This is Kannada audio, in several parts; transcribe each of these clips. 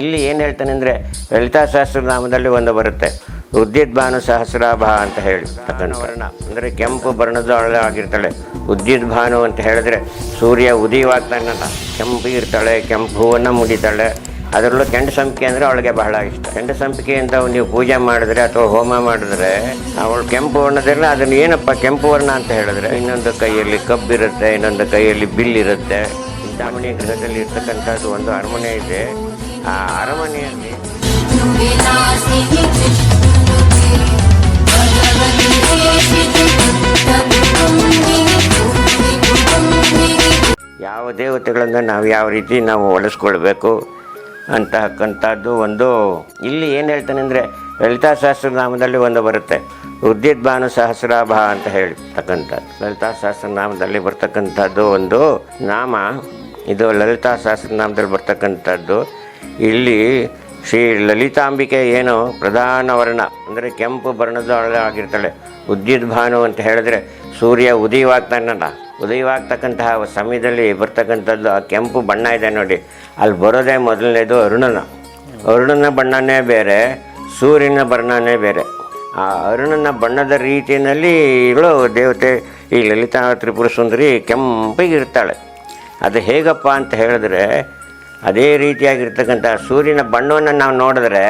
ಇಲ್ಲಿ ಏನು ಹೇಳ್ತಾನೆ ಅಂದರೆ ಲಲಿತಾ ಸಹಸ್ರನಾಮದಲ್ಲಿ ಒಂದು ಬರುತ್ತೆ. ಉದ್ಯುದ್ಭಾನು ಸಹಸ್ರಾಭ ಅಂತ ಹೇಳಿ. ವರ್ಣ. ಅಂದರೆ ಕೆಂಪು ಬಣ್ಣದ ಒಳಗೆ ಆಗಿರ್ತಾಳೆ ಉದ್ಯುದ್ಭಾನು ಅಂತ ಹೇಳಿದ್ರೆ ಸೂರ್ಯ ಉದಯವಾಗ್ತಾನಲ್ಲ ಕೆಂಪು ಇರ್ತಾಳೆ, ಕೆಂಪು ಹೂವನ್ನು ಮುಡಿತಾಳೆ ಅದರಲ್ಲೂ ಕೆಂಡ ಸಂಪಿಗೆ ಅಂದರೆ ಅವಳಿಗೆ ಬಹಳ ಇಷ್ಟ. ಕೆಂಡ ಸಂಪಿಗೆ ಅಂತ ನೀವು ಪೂಜೆ ಮಾಡಿದ್ರೆ ಅಥವಾ ಹೋಮ ಮಾಡಿದ್ರೆ ಅವಳು ಕೆಂಪು ವರ್ಣದಿರಲ್ಲ ಅದನ್ನು ಏನಪ್ಪ ಕೆಂಪು ವರ್ಣ ಅಂತ ಹೇಳಿದ್ರೆ? ಇನ್ನೊಂದು ಕೈಯಲ್ಲಿ ಕಬ್ಬಿರುತ್ತೆ, ಇನ್ನೊಂದು ಕೈಯಲ್ಲಿ ಬಿಲ್ಲಿರುತ್ತೆ. ಚಿಂತಾಮಣಿ ಗೃಹದಲ್ಲಿ ಇರ್ತಕ್ಕಂಥದ್ದು ಒಂದು ಅರಮನೆ ಇದೆ. ಆ, ಅರಮನೆಯಲ್ಲಿ. ಯಾವ ದೇವತೆಗಳನ್ನು ನಾವು ಯಾವ ರೀತಿ ನಾವು ಒಳಸ್ಕೊಳ್ಬೇಕು ಅಂತಕ್ಕಂಥದ್ದು ಒಂದು, ಇಲ್ಲಿ ಏನು ಹೇಳ್ತಾನೆ ಅಂದರೆ ಲಲಿತಾ ಸಹಸ್ರನಾಮದಲ್ಲಿ ಒಂದು ಬರುತ್ತೆ. ಉದ್ಯದ್ಭಾನು ಸಹಸ್ರಾಭ ಅಂತ ಹೇಳ್ತಕ್ಕಂಥದ್ದು. ಲಲಿತಾ ಸಹಸ್ರನಾಮದಲ್ಲಿ ಬರ್ತಕ್ಕಂಥದ್ದು ಒಂದು ನಾಮ. ಇದು ಲಲಿತಾ ಸಹಸ್ರನಾಮದಲ್ಲಿ ಬರ್ತಕ್ಕಂಥದ್ದು. ಇಲ್ಲಿ ಶ್ರೀ ಲಲಿತಾಂಬಿಕೆ ಏನು ಪ್ರಧಾನ ವರ್ಣ, ಅಂದರೆ ಕೆಂಪು ಬಣ್ಣದ ಆಗಿರ್ತಾಳೆ. ಉದ್ಯುದ್ಭಾನು ಅಂತ ಹೇಳಿದ್ರೆ ಸೂರ್ಯ ಉದಯವಾಗ್ತಾನಲ್ಲ. ಉದಯವಾಗ್ತಕ್ಕಂತಹ ಸಮಯದಲ್ಲಿ ಬರ್ತಕ್ಕಂಥದ್ದು ಆ ಕೆಂಪು ಬಣ್ಣ ಇದೆ ನೋಡಿ. ಅಲ್ಲಿ ಬರೋದೇ ಮೊದಲನೇದು ಅರುಣನ. ಅರುಣನ ಬಣ್ಣನೇ ಬೇರೆ, ಸೂರ್ಯನ ಬಣ್ಣನೇ ಬೇರೆ. ಆ ಅರುಣನ ಬಣ್ಣದ ರೀತಿಯಲ್ಲಿ ಇವಳು ದೇವತೆ, ಈ ಲಲಿತಾ ತ್ರಿಪುರ ಸುಂದರಿ ಕೆಂಪಿಗಿರ್ತಾಳೆ ಅದು ಹೇಗಪ್ಪ ಅಂತ ಹೇಳಿದ್ರೆ ಅದೇ ರೀತಿಯಾಗಿರ್ತಕ್ಕಂಥ ಸೂರ್ಯನ ಬಣ್ಣವನ್ನು ನಾವು ನೋಡಿದ್ರೆ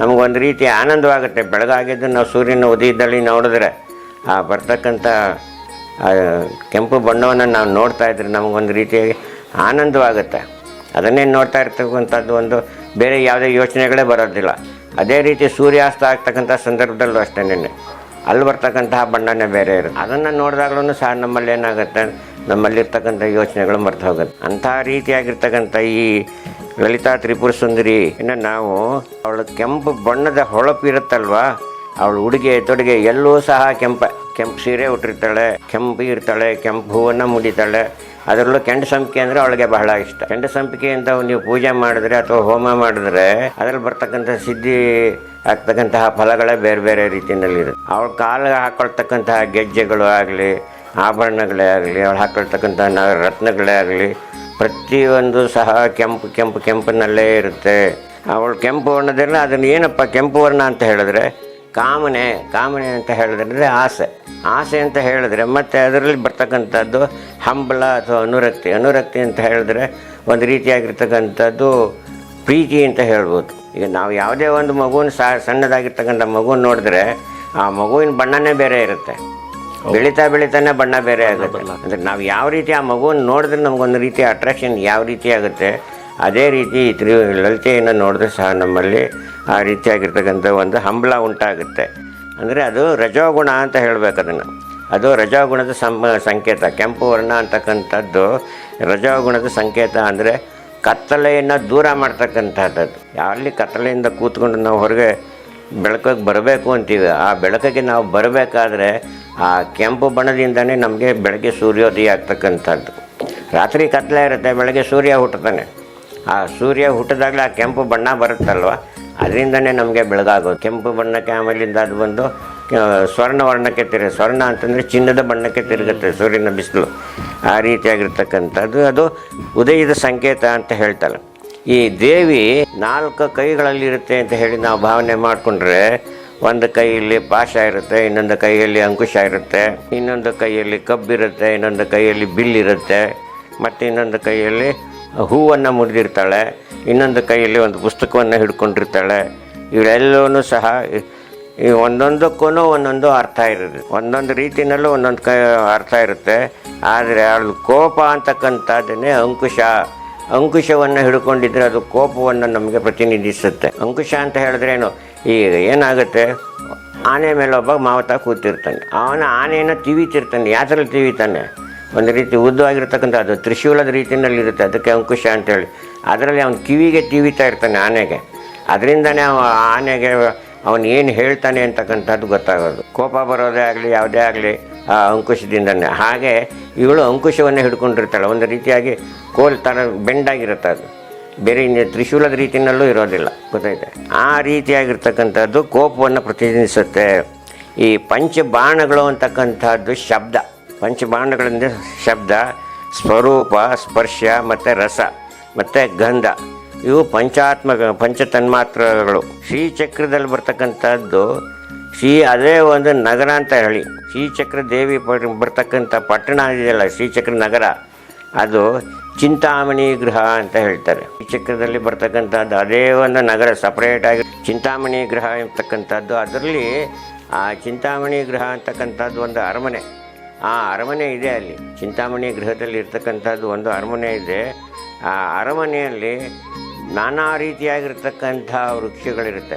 ನಮಗೊಂದು ರೀತಿ ಆನಂದವಾಗುತ್ತೆ. ಬೆಳಗಾಗಿದ್ದು ನಾವು ಸೂರ್ಯನ ಉದಯದಲ್ಲಿ ನೋಡಿದ್ರೆ ಆ ಬರ್ತಕ್ಕಂಥ ಕೆಂಪು ಬಣ್ಣವನ್ನು ನಾವು ನೋಡ್ತಾ ಇದ್ರೆ ನಮಗೊಂದು ರೀತಿಯಾಗಿ ಆನಂದವಾಗುತ್ತೆ. ಅದನ್ನೇ ನೋಡ್ತಾ ಇರ್ತಕ್ಕಂಥದ್ದು ಒಂದು ಬೇರೆ ಯಾವುದೇ ಯೋಚನೆಗಳೇ ಬರೋದಿಲ್ಲ. ಅದೇ ರೀತಿ ಸೂರ್ಯಾಸ್ತ ಆಗ್ತಕ್ಕಂಥ ಸಂದರ್ಭದಲ್ಲೂ ಅಷ್ಟೇ ಅಲ್ಲಿ ಬರ್ತಕ್ಕಂತಹ ಬಣ್ಣನೇ ಬೇರೆ ಇರುತ್ತೆ. ಅದನ್ನು ನೋಡಿದಾಗ್ಲೂ ಸಹ ನಮ್ಮಲ್ಲಿ ಏನಾಗುತ್ತೆ? ನಮ್ಮಲ್ಲಿರ್ತಕ್ಕಂಥ ಯೋಚನೆಗಳು ಮರ್ತು ಹೋಗುತ್ತೆ. ಅಂಥ ರೀತಿಯಾಗಿರ್ತಕ್ಕಂಥ ಈ ಲಲಿತಾ ತ್ರಿಪುರ ಸುಂದರಿ ಇನ್ನು ನಾವು ಅವಳ ಕೆಂಪು ಬಣ್ಣದ ಹೊಳಪು ಇರುತ್ತಲ್ವಾ? ಅವಳು ಉಡುಗೆ ತೊಡುಗೆ ಎಲ್ಲೂ ಸಹ ಕೆಂಪ, ಕೆಂಪು ಸೀರೆ ಉಟ್ಟಿರ್ತಾಳೆ, ಕೆಂಪು ಇರ್ತಾಳೆ, ಕೆಂಪು ಹೂವನ್ನು ಮುಡಿತಾಳೆ. ಅದರಲ್ಲೂ ಕೆಂಡ ಸಂಪಿಗೆ ಅಂದರೆ ಅವಳಿಗೆ ಬಹಳ ಇಷ್ಟ. ಕೆಂಡ ಸಂಪಿಗೆ ಅಂತ ನೀವು ಪೂಜೆ ಮಾಡಿದ್ರೆ ಅಥವಾ ಹೋಮ ಮಾಡಿದ್ರೆ, ಅದರಲ್ಲಿ ಬರ್ತಕ್ಕಂಥ ಸಿದ್ಧಿ ಆಗ್ತಕ್ಕಂತಹ ಫಲಗಳೇ ಬೇರೆ ಬೇರೆ ರೀತಿಯಲ್ಲಿರುತ್ತೆ ಅವಳ ಕಾಲಿಗೆ ಹಾಕೊಳ್ತಕ್ಕಂತಹ ಗೆಜ್ಜೆಗಳು ಆಗಲಿ, ಆಭರಣಗಳೇ ಆಗಲಿ, ಅವಳು ಹಾಕೊಳ್ತಕ್ಕಂತಹ ರತ್ನಗಳೇ ಆಗಲಿ, ಪ್ರತಿಯೊಂದು ಸಹ ಕೆಂಪು ಕೆಂಪು, ಕೆಂಪಿನಲ್ಲೇ ಇರುತ್ತೆ. ಅವಳು ಕೆಂಪು ವರ್ಣದಲ್ಲಿ ಅದನ್ನು ಏನಪ್ಪ ಕೆಂಪು ವರ್ಣ ಅಂತ ಹೇಳಿದ್ರೆ, ಕಾಮನೆ ಕಾಮನೆ ಅಂತ ಹೇಳಿದ್ರೆ ಆಸೆ. ಆಸೆ ಅಂತ ಹೇಳಿದ್ರೆ, ಮತ್ತು ಅದರಲ್ಲಿ ಬರ್ತಕ್ಕಂಥದ್ದು ಹಂಬಲ ಅಥವಾ ಅನುರಕ್ತಿ. ಅನುರಕ್ತಿ ಅಂತ ಹೇಳಿದ್ರೆ ಒಂದು ರೀತಿಯಾಗಿರ್ತಕ್ಕಂಥದ್ದು ಪ್ರೀತಿ ಅಂತ ಹೇಳ್ಬೋದು. ಈಗ ನಾವು ಯಾವುದೇ ಒಂದು ಮಗುವಿನ ಸಹ ಸಣ್ಣದಾಗಿರ್ತಕ್ಕಂಥ ಮಗುವನ್ನು ನೋಡಿದ್ರೆ ಆ ಮಗುವಿನ ಬಣ್ಣನೇ ಬೇರೆ ಇರುತ್ತೆ. ಬೆಳೀತಾ ಬೆಳೀತಾನೆ ಬಣ್ಣ ಬೇರೆ ಆಗುತ್ತೆ. ಅಂದರೆ ನಾವು ಯಾವ ರೀತಿ ಆ ಮಗುವನ್ನು ನೋಡಿದ್ರೆ ನಮಗೊಂದು ರೀತಿ ಅಟ್ರಾಕ್ಷನ್ ಯಾವ ರೀತಿ ಆಗುತ್ತೆ ಅದೇ ರೀತಿ ಈ ತ್ರಿ ಲಲಿತೆಯನ್ನು ನೋಡಿದ್ರೆ ಸಹ ನಮ್ಮಲ್ಲಿ ಆ ರೀತಿಯಾಗಿರ್ತಕ್ಕಂಥ ಒಂದು ಹಂಬಲ ಉಂಟಾಗುತ್ತೆ. ಅಂದರೆ ಅದು ರಜೋಗುಣ ಅಂತ ಹೇಳಬೇಕು ಅದನ್ನು. ಅದು ರಜೋಗುಣದ ಸಂ ಸಂಕೇತ. ಕೆಂಪು ವರ್ಣ ಅಂತಕ್ಕಂಥದ್ದು ರಜೋಗುಣದ ಸಂಕೇತ ಅಂದರೆ ಕತ್ತಲೆಯನ್ನು ದೂರ ಮಾಡ್ತಕ್ಕಂಥದ್ದು ಯಾರಲ್ಲಿ ಕತ್ತಲೆಯಿಂದ ಕೂತ್ಕೊಂಡು ನಾವು ಹೊರಗೆ ಬೆಳಕಿಗೆ ಬರಬೇಕು ಅಂತೀವಿ. ಆ ಬೆಳಕಿಗೆ ನಾವು ಬರಬೇಕಾದ್ರೆ ಆ ಕೆಂಪು ಬಣ್ಣದಿಂದನೇ ನಮಗೆ ಬೆಳಗ್ಗೆ ಸೂರ್ಯೋದಯ ಆಗ್ತಕ್ಕಂಥದ್ದು ರಾತ್ರಿ ಕತ್ತಲೆ ಇರುತ್ತೆ, ಬೆಳಗ್ಗೆ ಸೂರ್ಯ ಹುಟ್ಟುತ್ತಾನೆ. ಆ ಸೂರ್ಯ ಹುಟ್ಟಿದಾಗಲೇ ಆ ಕೆಂಪು ಬಣ್ಣ ಬರುತ್ತಲ್ವ? ಅದರಿಂದನೇ ನಮಗೆ ಬೆಳಗಾಗೋದು. ಕೆಂಪು ಬಣ್ಣಕ್ಕೆ ಆಮೇಲಿಂದ ಅದು ಬಂದು ಸ್ವರ್ಣ ವರ್ಣಕ್ಕೆ ತಿರುಗ, ಸ್ವರ್ಣ ಅಂತಂದರೆ ಚಿನ್ನದ ಬಣ್ಣಕ್ಕೆ ತಿರುಗುತ್ತೆ, ಸೂರ್ಯನ ಬಿಸಿಲು. ಆ ರೀತಿಯಾಗಿರ್ತಕ್ಕಂಥದ್ದು. ಅದು ಉದಯದ ಸಂಕೇತ ಅಂತ ಹೇಳ್ತಾರೆ. ಈ ದೇವಿ ನಾಲ್ಕು ಕೈಗಳಲ್ಲಿರುತ್ತೆ ಅಂತ ಹೇಳಿ ನಾವು ಭಾವನೆ ಮಾಡಿಕೊಂಡ್ರೆ, ಒಂದು ಕೈಯಲ್ಲಿ ಪಾಶ ಇರುತ್ತೆ, ಇನ್ನೊಂದು ಕೈಯಲ್ಲಿ ಅಂಕುಶ ಇರುತ್ತೆ, ಇನ್ನೊಂದು ಕೈಯಲ್ಲಿ ಕಬ್ಬಿರುತ್ತೆ, ಇನ್ನೊಂದು ಕೈಯಲ್ಲಿ ಬಿಲ್ಲಿರುತ್ತೆ, ಮತ್ತು ಇನ್ನೊಂದು ಕೈಯಲ್ಲಿ ಹೂವನ್ನು ಮುರಿದಿರ್ತಾಳೆ, ಇನ್ನೊಂದು ಕೈಯಲ್ಲಿ ಒಂದು ಪುಸ್ತಕವನ್ನು ಹಿಡ್ಕೊಂಡಿರ್ತಾಳೆ ಇವೆಲ್ಲವೂ ಸಹ ಈ ಒಂದೊಂದಕ್ಕೂ ಒಂದೊಂದು ಅರ್ಥ ಇರುತ್ತೆ ಒಂದೊಂದು ರೀತಿಯಲ್ಲೂ ಒಂದೊಂದು ಕ ಅರ್ಥ ಇರುತ್ತೆ. ಆದರೆ ಅದು ಕೋಪ ಅಂತಕ್ಕಂಥದ್ದನ್ನೇ ಅಂಕುಶ, ಅಂಕುಶವನ್ನು ಹಿಡ್ಕೊಂಡಿದ್ರೆ ಅದು ಕೋಪವನ್ನು ನಮಗೆ ಪ್ರತಿನಿಧಿಸುತ್ತೆ. ಅಂಕುಶ ಅಂತ ಹೇಳಿದ್ರೆ ಏನು ಈಗ ಏನಾಗುತ್ತೆ? ಆನೆ ಮೇಲೆ ಒಬ್ಬ ಮಾವತ ಕೂತಿರ್ತಾನೆ. ಅವನ ಆನೆಯನ್ನು ತಿವಿತಿರ್ತಾನೆ. ಯಾತ್ರಲ್ಲಿ ತಿವಿತಾನೆ. ಒಂದು ರೀತಿ ಉದ್ದವಾಗಿರ್ತಕ್ಕಂಥ ಅದು ತ್ರಿಶೂಲದ ರೀತಿಯಲ್ಲಿ ಇರುತ್ತೆ ಅದಕ್ಕೆ ಅಂಕುಶ ಅಂತೇಳಿ. ಅದರಲ್ಲಿ ಅವನು ಕಿವಿಗೆ ತಿವಿತಾ ಇರ್ತಾನೆ ಆನೆಗೆ. ಅದರಿಂದನೇ ಆನೆಗೆ ಅವನು ಏನು ಹೇಳ್ತಾನೆ ಅಂತಕ್ಕಂಥದ್ದು ಗೊತ್ತಾಗೋದು. ಕೋಪ ಬರೋದೇ ಆಗಲಿ, ಯಾವುದೇ ಆಗಲಿ ಆ ಅಂಕುಶದಿಂದನೇ. ಹಾಗೆ ಇವಳು ಅಂಕುಶವನ್ನು ಹಿಡ್ಕೊಂಡಿರ್ತಾಳೆ. ಒಂದು ರೀತಿಯಾಗಿ ಕೋಲ್ ಥರ ಬೆಂಡಾಗಿರುತ್ತೆ ಅದು. ಬೇರೆ ಇನ್ನು ತ್ರಿಶೂಲದ ರೀತಿಯಲ್ಲೂ ಇರೋದಿಲ್ಲ. ಗೊತ್ತೈತೆ ಆ ರೀತಿಯಾಗಿರ್ತಕ್ಕಂಥದ್ದು ಕೋಪವನ್ನು ಪ್ರತಿನಿಧಿಸುತ್ತೆ. ಈ ಪಂಚಬಾಣಗಳು ಅಂತಕ್ಕಂಥದ್ದು ಶಬ್ದ. ಪಂಚಬಾಣಗಳಿಂದ ಶಬ್ದ, ಸ್ವರೂಪ, ಸ್ಪರ್ಶ, ಮತ್ತು ರಸ, ಮತ್ತು ಗಂಧ. ಇವು ಪಂಚಾತ್ಮಕ, ಪಂಚತನ್ಮಾತ್ರಗಳು. ಶ್ರೀಚಕ್ರದಲ್ಲಿ ಬರ್ತಕ್ಕಂಥದ್ದು, ಶ್ರೀ ಅದೇ ಒಂದು ನಗರ ಅಂತ ಹೇಳಿ. ಶ್ರೀಚಕ್ರ ದೇವಿ ಪ- ಬರ್ತಕ್ಕಂಥ ಪಟ್ಟಣ ಇದೆಯಲ್ಲ ಶ್ರೀಚಕ್ರ ನಗರ. ಅದು ಚಿಂತಾಮಣಿ ಗೃಹ ಅಂತ ಹೇಳ್ತಾರೆ. ಶ್ರೀಚಕ್ರದಲ್ಲಿ ಬರ್ತಕ್ಕಂಥದ್ದು ಅದೇ ಒಂದು ನಗರ ಸಪ್ರೇಟಾಗಿ ಚಿಂತಾಮಣಿ ಗೃಹ ಅಂತಕ್ಕಂಥದ್ದು ಅದರಲ್ಲಿ ಆ ಚಿಂತಾಮಣಿ ಗೃಹ ಅಂತಕ್ಕಂಥದ್ದು ಒಂದು ಅರಮನೆ. ಆ ಅರಮನೆ ಇದೆ ಅಲ್ಲಿ. ಚಿಂತಾಮಣಿ ಗೃಹದಲ್ಲಿ ಇರ್ತಕ್ಕಂಥದ್ದು ಒಂದು ಅರಮನೆ ಇದೆ. ಆ ಅರಮನೆಯಲ್ಲಿ ನಾನಾ ರೀತಿಯಾಗಿರ್ತಕ್ಕಂಥ ವೃಕ್ಷಗಳಿರುತ್ತೆ.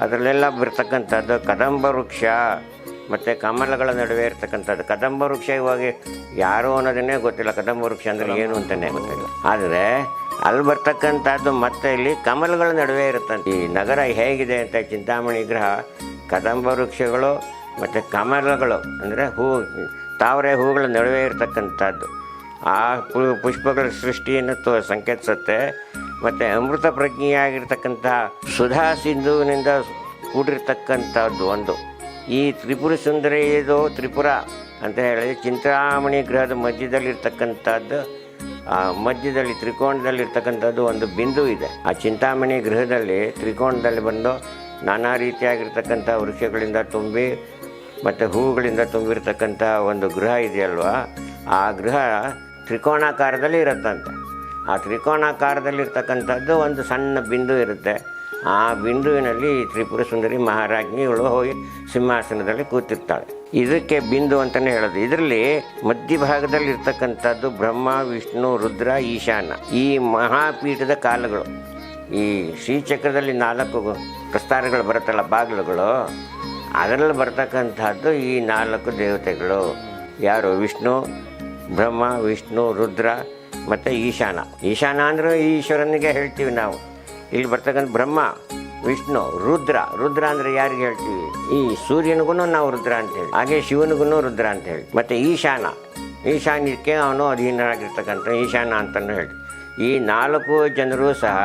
ಅದರಲ್ಲೆಲ್ಲ ಬರ್ತಕ್ಕಂಥದ್ದು ಕದಂಬ ವೃಕ್ಷ, ಮತ್ತು ಕಮಲಗಳ ನಡುವೆ ಇರ್ತಕ್ಕಂಥದ್ದು. ಕದಂಬ ವೃಕ್ಷ ಇವಾಗ ಯಾರು ಅನ್ನೋದನ್ನೇ ಗೊತ್ತಿಲ್ಲ. ಕದಂಬ ವೃಕ್ಷ ಅಂದರೆ ಏನು ಅಂತಲೇ ಗೊತ್ತಿಲ್ಲ. ಆದರೆ ಅಲ್ಲಿ ಬರ್ತಕ್ಕಂಥದ್ದು ಮತ್ತೆ ಇಲ್ಲಿ ಕಮಲಗಳ ನಡುವೆ ಇರುತ್ತಂತೆ. ಈ ನಗರ ಹೇಗಿದೆ ಅಂತ ಚಿಂತಾಮಣಿ ಗ್ರಹ ಕದಂಬ ವೃಕ್ಷಗಳು ಮತ್ತು ಕಮಲಗಳು ಅಂದರೆ ಹೂ, ತಾವರೆ ಹೂಗಳ ನಡುವೆ ಇರತಕ್ಕಂಥದ್ದು. ಆ ಪುಷ್ಪಗಳ ಸೃಷ್ಟಿಯನ್ನು ತೋ, ಸಂಕೇತಿಸುತ್ತೆ. ಮತ್ತು ಅಮೃತ ಪ್ರಜ್ಞೆಯಾಗಿರ್ತಕ್ಕಂತಹ ಸುಧಾ ಸಿಂಧುವಿನಿಂದ ಕೂಡಿರ್ತಕ್ಕಂಥದ್ದು ಒಂದು. ಈ ತ್ರಿಪುರ ಸುಂದರಿಯದು ತ್ರಿಪುರ ಅಂತ ಹೇಳಿ ಚಿಂತಾಮಣಿ ಗ್ರಹದ ಮಧ್ಯದಲ್ಲಿರ್ತಕ್ಕಂಥದ್ದು, ಆ ಮಧ್ಯದಲ್ಲಿ ತ್ರಿಕೋಣದಲ್ಲಿರ್ತಕ್ಕಂಥದ್ದು ಒಂದು ಬಿಂದು ಇದೆ. ಆ ಚಿಂತಾಮಣಿ ಗೃಹದಲ್ಲಿ ತ್ರಿಕೋಣದಲ್ಲಿ ಬಂದು ನಾನಾ ರೀತಿಯಾಗಿರ್ತಕ್ಕಂಥ ವೃಕ್ಷಗಳಿಂದ ತುಂಬಿ ಮತ್ತು ಹೂವುಗಳಿಂದ ತುಂಬಿರ್ತಕ್ಕಂಥ ಒಂದು ಗೃಹ ಇದೆಯಲ್ವ? ಆ ಗೃಹ ತ್ರಿಕೋಣಾಕಾರದಲ್ಲಿ ಇರುತ್ತಂತೆ. ಆ ತ್ರಿಕೋಣಾಕಾರದಲ್ಲಿರ್ತಕ್ಕಂಥದ್ದು ಒಂದು ಸಣ್ಣ ಬಿಂದು ಇರುತ್ತೆ. ಆ ಬಿಂದುವಿನಲ್ಲಿ ತ್ರಿಪುರ ಸುಂದರಿ ಮಹಾರಾಜ್ಞಿಗಳು ಹೋಗಿ ಸಿಂಹಾಸನದಲ್ಲಿ ಕೂತಿರ್ತಾಳೆ. ಇದಕ್ಕೆ ಬಿಂದು ಅಂತಲೇ ಹೇಳೋದು. ಇದರಲ್ಲಿ ಮಧ್ಯಭಾಗದಲ್ಲಿ ಇರ್ತಕ್ಕಂಥದ್ದು ಬ್ರಹ್ಮ, ವಿಷ್ಣು, ರುದ್ರ, ಈಶಾನ. ಈ ಮಹಾಪೀಠದ ಕಾಲಗಳು. ಈ ಶ್ರೀಚಕ್ರದಲ್ಲಿ ನಾಲ್ಕು ಪ್ರಸ್ತಾರಗಳು ಬರುತ್ತಲ್ಲ, ಬಾಗಿಲುಗಳು. ಅದರಲ್ಲಿ ಬರ್ತಕ್ಕಂಥದ್ದು ಈ ನಾಲ್ಕು ದೇವತೆಗಳು. ಯಾರು? ವಿಷ್ಣು, ಬ್ರಹ್ಮ, ವಿಷ್ಣು, ರುದ್ರ ಮತ್ತು ಈಶಾನ. ಈಶಾನ ಅಂದರೆ ಈಶ್ವರನಿಗೆ ಹೇಳ್ತೀವಿ ನಾವು. ಇಲ್ಲಿ ಬರ್ತಕ್ಕಂಥ ಬ್ರಹ್ಮ, ವಿಷ್ಣು, ರುದ್ರ. ರುದ್ರ ಅಂದರೆ ಯಾರಿಗೆ ಹೇಳ್ತೀವಿ? ಈ ಸೂರ್ಯನಿಗೂ ನಾವು ರುದ್ರ ಅಂತ ಹೇಳಿ. ಹಾಗೆ ಶಿವನಿಗೂ ರುದ್ರ ಅಂತ ಹೇಳಿ. ಮತ್ತು ಈಶಾನ. ಈಶಾನ್ಯಕ್ಕೆ ಅವನು ಅಧೀನರಾಗಿರ್ತಕ್ಕಂಥ ಈಶಾನ ಅಂತಲೂ ಹೇಳಿ. ಈ ನಾಲ್ಕು ಜನರು ಸಹ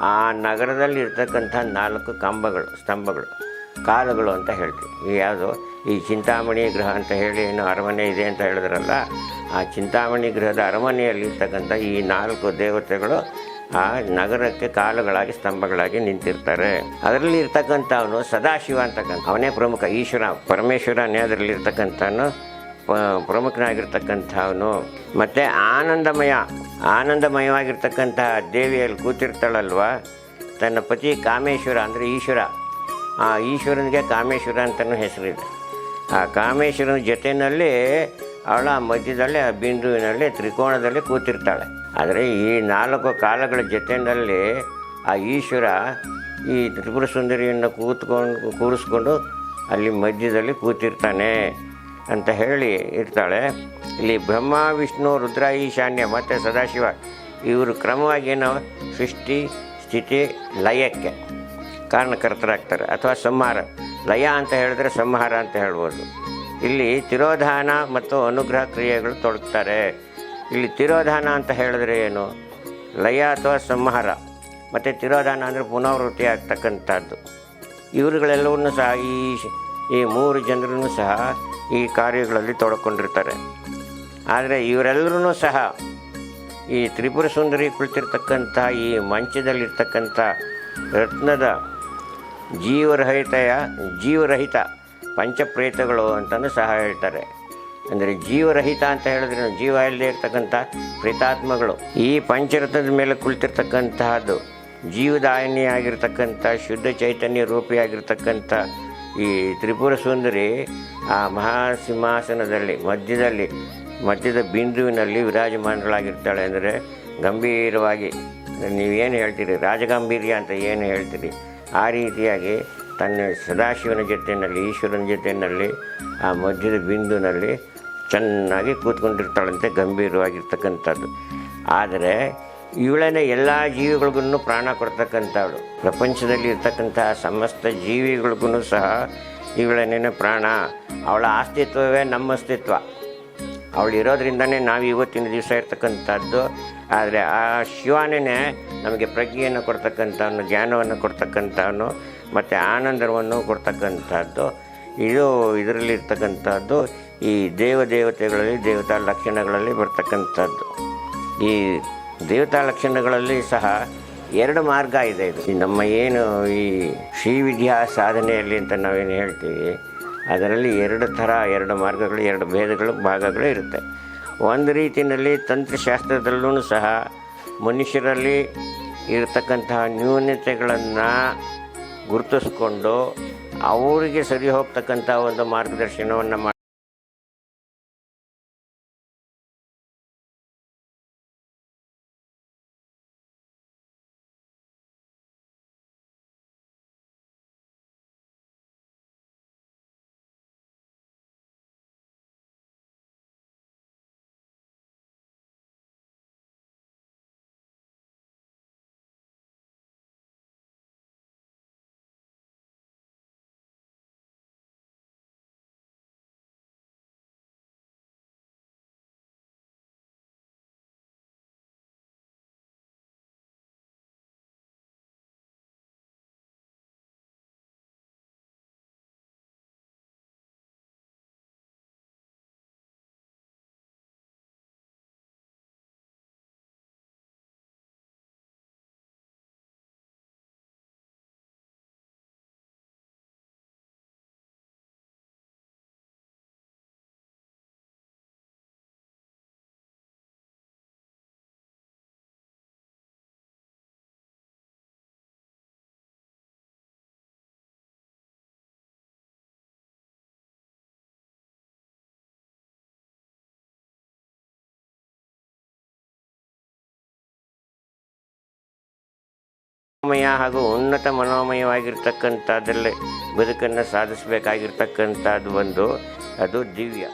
ಆ ನಗರದಲ್ಲಿ ಇರ್ತಕ್ಕಂಥ ನಾಲ್ಕು ಕಂಬಗಳು, ಸ್ತಂಭಗಳು, ಕಾಲುಗಳು ಅಂತ ಹೇಳ್ತೀವಿ. ಈ ಯಾವುದು? ಈ ಚಿಂತಾಮಣಿ ಗೃಹ ಅಂತ ಹೇಳಿ ಏನು ಅರಮನೆ ಇದೆ ಅಂತ ಹೇಳಿದ್ರಲ್ಲ, ಆ ಚಿಂತಾಮಣಿ ಗೃಹದ ಅರಮನೆಯಲ್ಲಿರ್ತಕ್ಕಂಥ ಈ ನಾಲ್ಕು ದೇವತೆಗಳು ಆ ನಗರಕ್ಕೆ ಕಾಲುಗಳಾಗಿ ಸ್ತಂಭಗಳಾಗಿ ನಿಂತಿರ್ತಾರೆ. ಅದರಲ್ಲಿ ಇರ್ತಕ್ಕಂಥವನು ಸದಾಶಿವ ಅಂತಕ್ಕಂಥ, ಅವನೇ ಪ್ರಮುಖ, ಈಶ್ವರ ಪರಮೇಶ್ವರನೇ ಅದರಲ್ಲಿ ಇರ್ತಕ್ಕಂಥವನು, ಪ, ಪ್ರಮುಖನಾಗಿರ್ತಕ್ಕಂಥವನು. ಮತ್ತು ಆನಂದಮಯ ಆನಂದಮಯವಾಗಿರ್ತಕ್ಕಂತಹ ದೇವಿಯಲ್ಲಿ ಕೂತಿರ್ತಾಳಲ್ವ, ತನ್ನ ಪತಿ ಕಾಮೇಶ್ವರ ಅಂದರೆ ಈಶ್ವರ. ಆ ಈಶ್ವರನಿಗೆ ಕಾಮೇಶ್ವರ ಅಂತಲೂ ಹೆಸರಿದೆ. ಆ ಕಾಮೇಶ್ವರನ ಜೊತೆಯಲ್ಲಿ ಅವಳ ಮಧ್ಯದಲ್ಲಿ, ಆ ಬಿಂದುವಿನಲ್ಲಿ ತ್ರಿಕೋಣದಲ್ಲಿ ಕೂತಿರ್ತಾಳೆ. ಆದರೆ ಈ ನಾಲ್ಕು ಕಾಲಗಳ ಜೊತೆಯಲ್ಲಿ ಆ ಈಶ್ವರ ಈ ತ್ರಿಪುರ ಸುಂದರಿಯನ್ನು ಕೂತ್ಕೊಂಡು, ಕೂರಿಸ್ಕೊಂಡು ಅಲ್ಲಿ ಮಧ್ಯದಲ್ಲಿ ಕೂತಿರ್ತಾನೆ ಅಂತ ಹೇಳಿ ಇರ್ತಾಳೆ. ಇಲ್ಲಿ ಬ್ರಹ್ಮ, ವಿಷ್ಣು, ರುದ್ರ, ಈಶಾನ್ಯ, ಮತ್ತು ಸದಾಶಿವ, ಇವರು ಕ್ರಮವಾಗಿ ಏನೋ ಸೃಷ್ಟಿ, ಸ್ಥಿತಿ, ಲಯಕ್ಕೆ ಕಾರಣಕರ್ತರಾಗ್ತಾರೆ, ಅಥವಾ ಸಂಹಾರ. ಲಯ ಅಂತ ಹೇಳಿದ್ರೆ ಸಂಹಾರ ಅಂತ ಹೇಳ್ಬೋದು. ಇಲ್ಲಿ ತಿರೋಧಾನ ಮತ್ತು ಅನುಗ್ರಹ ಕ್ರಿಯೆಗಳು ತೊಡಗ್ತಾರೆ. ಇಲ್ಲಿ ತಿರೋಧಾನ ಅಂತ ಹೇಳಿದ್ರೆ ಏನು? ಲಯ ಅಥವಾ ಸಂಹಾರ. ಮತ್ತು ತಿರೋಧಾನ ಅಂದರೆ ಪುನರಾವೃತ್ತಿ ಆಗ್ತಕ್ಕಂಥದ್ದು. ಇವರುಗಳೆಲ್ಲವನ್ನು ಸಹ ಈ ಈ ಮೂರು ಜನರನ್ನು ಸಹ ಈ ಕಾರ್ಯಗಳಲ್ಲಿ ತೊಡಕೊಂಡಿರ್ತಾರೆ. ಆದರೆ ಇವರೆಲ್ಲರೂ ಸಹ ಈ ತ್ರಿಪುರ ಸುಂದರಿ ಕುಳಿತಿರ್ತಕ್ಕಂಥ ಈ ಮಂಚದಲ್ಲಿರ್ತಕ್ಕಂಥ ರತ್ನದ ಜೀವರಹಿತೆಯ, ಜೀವರಹಿತ ಪಂಚಪ್ರೇತಗಳು ಅಂತಲೂ ಸಹ ಹೇಳ್ತಾರೆ. ಅಂದರೆ ಜೀವರಹಿತ ಅಂತ ಹೇಳಿದ್ರೆ ಜೀವ ಇಲ್ಲದೆ ಇರ್ತಕ್ಕಂಥ ಪ್ರೇತಾತ್ಮಗಳು. ಈ ಪಂಚರತ್ನದ ಮೇಲೆ ಕುಳಿತಿರ್ತಕ್ಕಂತಹದ್ದು ಜೀವದಾಯಿನಿಯಾಗಿರ್ತಕ್ಕಂಥ, ಶುದ್ಧ ಚೈತನ್ಯ ರೂಪಿಯಾಗಿರ್ತಕ್ಕಂಥ ಈ ತ್ರಿಪುರ ಸುಂದರಿ ಆ ಮಹಾಸಿಂಹಾಸನದಲ್ಲಿ, ಮಧ್ಯದಲ್ಲಿ, ಮಧ್ಯದ ಬಿಂದುವಿನಲ್ಲಿ ವಿರಾಜಮಾನಗಳಾಗಿರ್ತಾಳೆ. ಅಂದರೆ ಗಂಭೀರವಾಗಿ ನೀವೇನು ಹೇಳ್ತೀರಿ? ರಾಜಗಾಂಭೀರ್ಯ ಅಂತ ಏನು ಹೇಳ್ತೀರಿ? ಆ ರೀತಿಯಾಗಿ ತನ್ನ ಸದಾಶಿವನ ಜೊತೆಯಲ್ಲಿ, ಈಶ್ವರನ ಜೊತೆಯಲ್ಲಿ, ಆ ಮಧ್ಯದ ಬಿಂದುನಲ್ಲಿ ಚೆನ್ನಾಗಿ ಕೂತ್ಕೊಂಡಿರ್ತಾಳಂತೆ, ಗಂಭೀರವಾಗಿರ್ತಕ್ಕಂಥದ್ದು. ಆದರೆ ಇವಳನ್ನೇ ಎಲ್ಲ ಜೀವಿಗಳಿಗೂ ಪ್ರಾಣ ಕೊಡ್ತಕ್ಕಂಥವಳು. ಪ್ರಪಂಚದಲ್ಲಿ ಇರ್ತಕ್ಕಂತಹ ಸಮಸ್ತ ಜೀವಿಗಳಿಗೂ ಸಹ ಇವಳನ್ನೇನೆ ಪ್ರಾಣ, ಅವಳ ಅಸ್ತಿತ್ವವೇ ನಮ್ಮ ಅಸ್ತಿತ್ವ ಅವಳು ಇರೋದ್ರಿಂದನೇ ನಾವು ಇವತ್ತಿನ ದಿವಸ ಇರ್ತಕ್ಕಂಥದ್ದು. ಆದರೆ ಆ ಶಿವಾನೇ ನಮಗೆ ಪ್ರಜ್ಞೆಯನ್ನು ಕೊಡ್ತಕ್ಕಂಥವನು, ಜ್ಞಾನವನ್ನು ಕೊಡ್ತಕ್ಕಂಥವನು, ಮತ್ತು ಆನಂದವನ್ನು ಕೊಡ್ತಕ್ಕಂಥದ್ದು. ಇದು ಇದರಲ್ಲಿರ್ತಕ್ಕಂಥದ್ದು, ಈ ದೇವ ದೇವತೆಗಳಲ್ಲಿ, ದೇವತಾ ಲಕ್ಷಣಗಳಲ್ಲಿ ಬರ್ತಕ್ಕಂಥದ್ದು. ಈ ದೇವತಾ ಲಕ್ಷಣಗಳಲ್ಲಿ ಸಹ ಎರಡು ಮಾರ್ಗ ಇದೆ ಇದು. ನಮ್ಮ ಏನು ಈ ಶ್ರೀವಿದ್ಯಾ ಸಾಧನೆಯಲ್ಲಿ ಅಂತ ನಾವೇನು ಹೇಳ್ತೀವಿ ಅದರಲ್ಲಿ ಎರಡು ಥರ, ಎರಡು ಮಾರ್ಗಗಳು, ಎರಡು ಭೇದಗಳು, ಭಾಗಗಳು ಇರುತ್ತೆ. ಒಂದು ರೀತಿಯಲ್ಲಿ ತಂತ್ರಶಾಸ್ತ್ರದಲ್ಲೂ ಸಹ ಮನುಷ್ಯರಲ್ಲಿ ಇರತಕ್ಕಂತಹ ನ್ಯೂನತೆಗಳನ್ನು ಗುರುತಿಸ್ಕೊಂಡು ಅವರಿಗೆ ಸರಿ ಹೋಗ್ತಕ್ಕಂಥ ಒಂದು ಮಾರ್ಗದರ್ಶನವನ್ನು ಮಾಡಿ ಮನೋಮಯ ಹಾಗೂ ಉನ್ನತ ಮನೋಮಯವಾಗಿರ್ತಕ್ಕಂಥದ್ದಲ್ಲೇ ಬದುಕನ್ನು ಸಾಧಿಸಬೇಕಾಗಿರ್ತಕ್ಕಂಥದ್ದು ಒಂದು ಅದು ದಿವ್ಯ